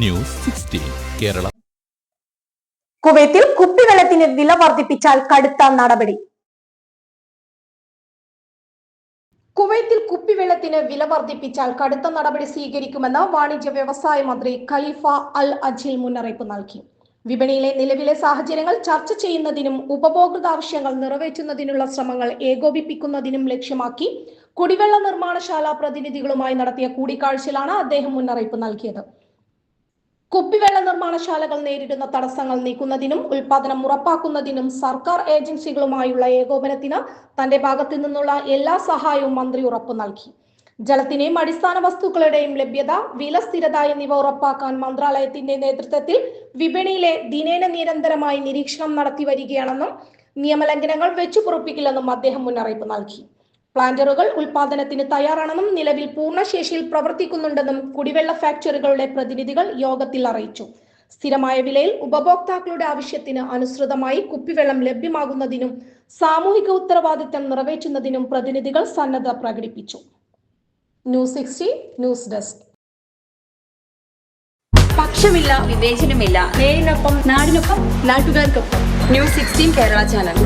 News sixteen Kerala. കുവൈത്തിൽ കുപ്പിവെള്ളത്തിന് വില വർദ്ധിപ്പിച്ചാൽ കടുത്ത നടപടി. കുവൈത്തിൽ കുപ്പിവെള്ളത്തിന് വില വർദ്ധിപ്പിച്ചാൽ കടുത്ത നടപടി സ്വീകരിക്കുമെന്ന് വാണിജ്യ വ്യവസായ മന്ത്രി ഖലീഫ അൽ അജിൽ മുന്നറിയിപ്പ് നൽകി. വിപണിയിലെ നിലവിലെ സാഹചര്യങ്ങൾ ചർച്ച ചെയ്യുന്നതിനും ഉപഭോക്തൃ ആവശ്യങ്ങൾ നിറവേറ്റുന്നതിനുള്ള ശ്രമങ്ങൾ ഏകോപിപ്പിക്കുന്നതിനും ലക്ഷ്യമാക്കി കുടിവെള്ള നിർമ്മാണശാല പ്രതിനിധികളുമായി നടത്തിയ കൂടിക്കാഴ്ചയിലാണ് അദ്ദേഹം മുന്നറിയിപ്പ് നൽകിയത്. കുപ്പിവെള്ള നിർമ്മാണശാലകൾ നേരിടുന്ന തടസ്സങ്ങൾ നീക്കുന്നതിനും ഉൽപാദനം ഉറപ്പാക്കുന്നതിനും സർക്കാർ ഏജൻസികളുമായുള്ള ഏകോപനത്തിന് തന്റെ ഭാഗത്തു നിന്നുള്ള എല്ലാ സഹായവും മന്ത്രി ഉറപ്പു നൽകി. ജലത്തിനെയും അടിസ്ഥാന വസ്തുക്കളുടെയും ലഭ്യത വില സ്ഥിരത എന്നിവ ഉറപ്പാക്കാൻ മന്ത്രാലയത്തിന്റെ നേതൃത്വത്തിൽ വിപണിയിലെ ദിനേന നിരന്തരമായി നിരീക്ഷണം നടത്തി വരികയാണെന്നും നിയമലംഘനങ്ങൾ വെച്ചുപുറപ്പിക്കില്ലെന്നും അദ്ദേഹം മുന്നറിയിപ്പ് നൽകി. പ്ലാന്ററുകൾ ഉൽപാദനത്തിന് തയ്യാറാണെന്നും നിലവിൽ പൂർണശേഷിയിൽ പ്രവർത്തിക്കുന്നുണ്ടെന്നും കുടിവെള്ള ഫാക്ടറികളുടെ പ്രതിനിധികൾ യോഗത്തിൽ അറിയിച്ചു. സ്ഥിരമായ വിലയിൽ ഉപഭോക്താക്കളുടെ ആവശ്യത്തിന് അനുസൃതമായി കുപ്പിവെള്ളം ലഭ്യമാകുന്നതിനും സാമൂഹിക ഉത്തരവാദിത്തം നിറവേറ്റുന്നതിനും പ്രതിനിധികൾ സന്നദ്ധ പ്രകടിപ്പിച്ചു. News sixty news desk. പക്ഷമില്ല വിവേചനമില്ല. നേരിനൊപ്പം നാടിനൊപ്പം നാട്ടുകാർക്കൊപ്പം. News sixteen Kerala channel.